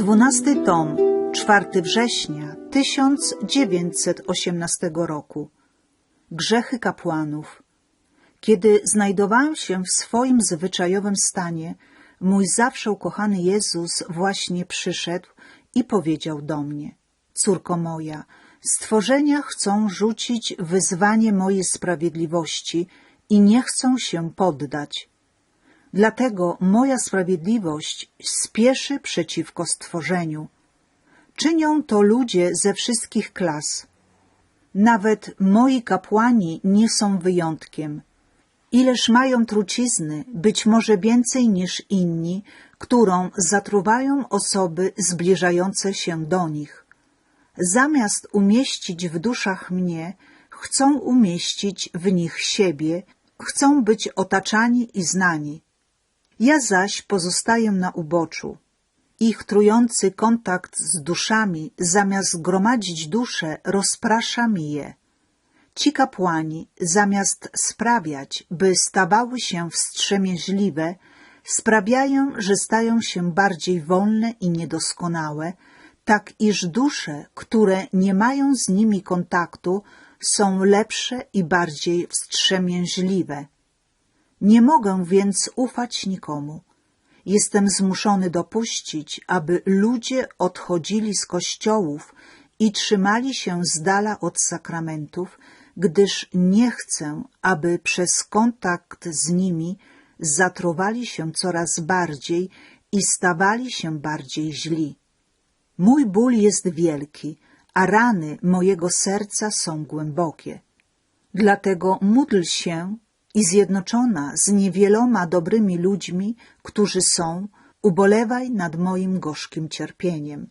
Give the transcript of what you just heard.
Dwunasty tom, 4 września 1918 roku. Grzechy kapłanów. Kiedy znajdowałem się w swoim zwyczajowym stanie, mój zawsze ukochany Jezus właśnie przyszedł i powiedział do mnie: Córko moja, stworzenia chcą rzucić wyzwanie mojej sprawiedliwości i nie chcą się poddać. Dlatego moja sprawiedliwość spieszy przeciwko stworzeniu. Czynią to ludzie ze wszystkich klas. Nawet moi kapłani nie są wyjątkiem. Ileż mają trucizny, być może więcej niż inni, którą zatruwają osoby zbliżające się do nich. Zamiast umieścić w duszach mnie, chcą umieścić w nich siebie, chcą być otaczani i znani. Ja zaś pozostaję na uboczu. Ich trujący kontakt z duszami, zamiast gromadzić dusze, rozprasza mi je. Ci kapłani, zamiast sprawiać, by stawały się wstrzemięźliwe, sprawiają, że stają się bardziej wolne i niedoskonałe, tak iż dusze, które nie mają z nimi kontaktu, są lepsze i bardziej wstrzemięźliwe. Nie mogę więc ufać nikomu. Jestem zmuszony dopuścić, aby ludzie odchodzili z kościołów i trzymali się z dala od sakramentów, gdyż nie chcę, aby przez kontakt z nimi zatruwali się coraz bardziej i stawali się bardziej źli. Mój ból jest wielki, a rany mojego serca są głębokie. Dlatego módl się i zjednoczona z niewieloma dobrymi ludźmi, którzy są, ubolewaj nad moim gorzkim cierpieniem.